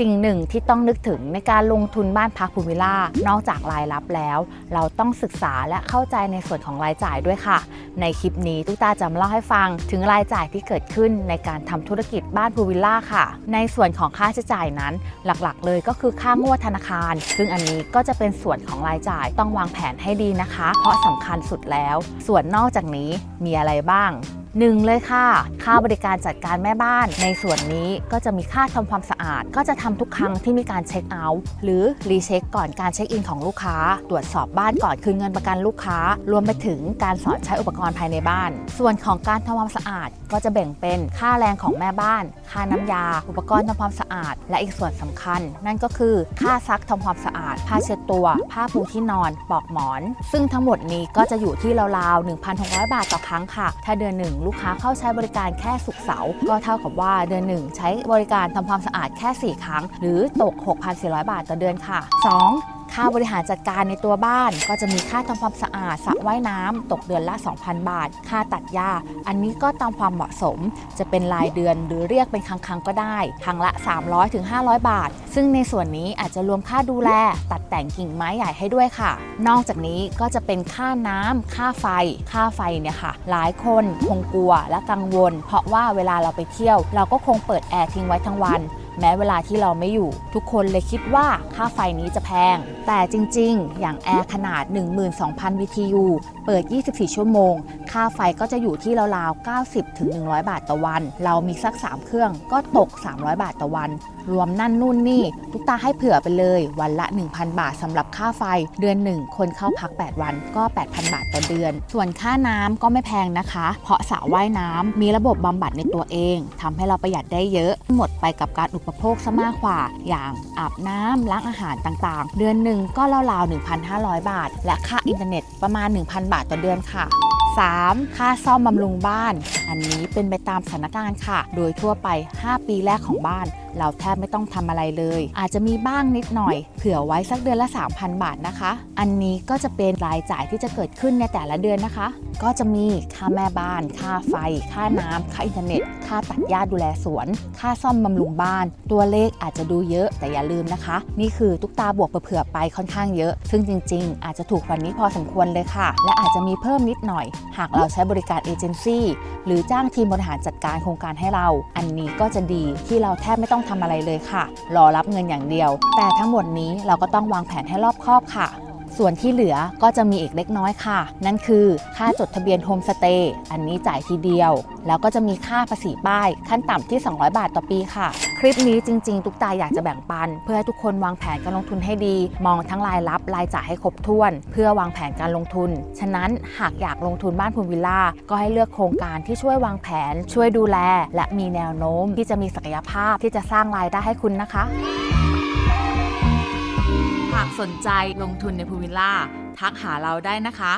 สิ่งหนึ่งที่ต้องนึกถึงในการลงทุนบ้านพักพูวิล่านอกจากรายรับแล้ว เราต้องศึกษาและเข้าใจในส่วนของรายจ่ายด้วยค่ะ ในคลิปนี้ตุ๊กตาจะมาเล่าให้ฟัง ถึงรายจ่ายที่เกิดขึ้นในการทำธุรกิจบ้านพูวิลล่าค่ะ ในส่วนของค่าใช้จ่ายนั้นหลักๆ เลยก็คือค่างวดธนาคาร ซึ่งอันนี้ก็จะเป็นส่วนของรายจ่ายต้องวางแผนให้ดีนะคะ เพราะสำคัญสุดแล้ว ส่วนนอกจากนี้มีอะไรบ้าง หนึ่งเลยค่ะ ค่าบริการจัดการแม่บ้าน ในส่วนนี้ก็จะมีค่าทำความสะอาด ก็จะทำทุกครั้งที่มีการเช็คเอาท์หรือรีเช็คก่อนการเช็คอินของลูกค้า ตรวจสอบบ้านก่อนคืนเงินประกันลูกค้า รวมไปถึงการสอนใช้อุปกรณ์ภายในบ้าน ส่วนของการทำความสะอาดก็จะแบ่งเป็นค่าแรงของแม่บ้าน ค่าน้ำยา อุปกรณ์ทำความสะอาด และอีกส่วนสำคัญ นั่นก็คือค่าซักทำความสะอาด ผ้าเช็ดตัว ผ้าปูที่นอน ปลอกหมอน ซึ่งทั้งหมดนี้ก็จะอยู่ที่ราวๆ1,600 บาทต่อครั้งค่ะ ถ้าเดือนหนึ่งลูกค้าเข้าใช้บริการแค่สุกเสาร์ก็เท่ากับว่าเดือนหนึ่งใช้บริการทำความสะอาดแค่ 4 ครั้ง หรือตก 6,400 บาทต่อเดือนค่ะ 2. ค่าบริหารจัดการในตัวบ้าน ก็จะมีค่าทำความสะอาดสระว่ายน้ำตกเดือนละ 2,000 บาท ค่าตัดหญ้า อันนี้ก็ตามความเหมาะสม จะเป็นรายเดือนหรือเรียกเป็นครั้งๆก็ได้ ครั้งละ 300ถึง500 บาท ซึ่งในส่วนนี้อาจจะรวมค่าดูแล ตัดแต่งกิ่งไม้ใหญ่ให้ด้วยค่ะ นอกจากนี้ก็จะเป็นค่าน้ำค่าไฟ ค่าไฟเนี่ยค่ะ หลายคนคงกลัวและกังวล เพราะว่าเวลาเราไปเที่ยว เราก็คงเปิดแอร์ทิ้งไว้ทั้งวันแม้เวลาที่เราไม่อยู่ ทุกคนเลยคิดว่าค่าไฟนี้จะแพง แต่จริงๆ อย่างแอร์ขนาด 12,000 BTU เปิด 24 ชั่วโมง ค่าไฟก็จะอยู่ที่ราวๆ 90ถึง100 บาทต่อวัน เรามีสัก 3 เครื่องก็ตก 300 บาทต่อวัน รวมนั่นนู่นนี่ทุกตาให้เผื่อไปเลย วันละ 1,000 บาทสำหรับค่าไฟ เดือน1คนเข้าพัก 8 วันก็ 8,000 บาทต่อเดือน ส่วนค่าน้ำก็ไม่แพงนะคะ เพราะสระว่ายน้ำมีระบบบำบัดในตัวเองทำให้เราประหยัดได้เยอะ หมดไปกับการอุปโภคซะมากกว่า อย่างอาบน้ำล้างอาหารต่างๆ เดือนหนึ่งก็ราวๆ1,500 บาท และค่าอินเทอร์เน็ตประมาณ 1,000 บาทต่อเดือนค่ะ 3. ค่าซ่อมบำรุงบ้าน นนี้เป็นไปตามสถานการณ์ค่ะ โดยทั่วไป 5 ปีแรกของบ้าน เราแทบไม่ต้องทำอะไรเลย อาจจะมีบ้างนิดหน่อย เผื่อไว้สักเดือนละ 3,000 บาทนะคะ อันนี้ก็จะเป็นรายจ่ายที่จะเกิดขึ้นในแต่ละเดือนนะคะ ก็จะมีค่าแม่บ้าน ค่าไฟ ค่าน้ำค่าอินเทอร์เน็ต ค่าตัดหญ้าดูแลสวน ค่าซ่อมบำรุงบ้าน ตัวเลขอาจจะดูเยอะแต่อย่าลืมนะคะ นี่คือตุ๊กตาบวกเผื่อไปค่อนข้างเยอะ ซึ่งจริง ๆ อาจจะถูกกว่านี้พอสมควรเลยค่ะ และอาจจะมีเพิ่มนิดหน่อย หากเราใช้บริการเอเจนซี่หรือจ้างทีมบริหารจัดการโครงการให้เรา อันนี้ก็จะดีที่เราแทบไม่ต้องทำอะไรเลยค่ะ รอรับเงินอย่างเดียว แต่ทั้งหมดนี้เราก็ต้องวางแผนให้รอบคอบค่ะ ส่วนที่เหลือก็จะมีอีกเล็กน้อยค่ะ นั่นคือค่าจดทะเบียนโฮมสเตย์อันนี้จ่ายทีเดียว แล้วก็จะมีค่าภาษีป้ายขั้นต่ำที่ 200 บาทต่อปีค่ะ คลิปนี้จริง ๆ ทุกตาอยากจะแบ่งปัน เพื่อให้ทุกคนวางแผนการลงทุนให้ดี มองทั้งรายรับรายจ่ายให้ครบถ้วน เพื่อวางแผนการลงทุน ฉะนั้นหากอยากลงทุนบ้านพูลวิลล่าก็ให้เลือกโครงการที่ช่วยวางแผน ช่วยดูแล และมีแนวโน้มที่จะมีศักยภาพที่จะสร้างรายได้ให้คุณนะคะากสนใจลงทุนในพูลวิลล่าทักหาเราได้นะคะ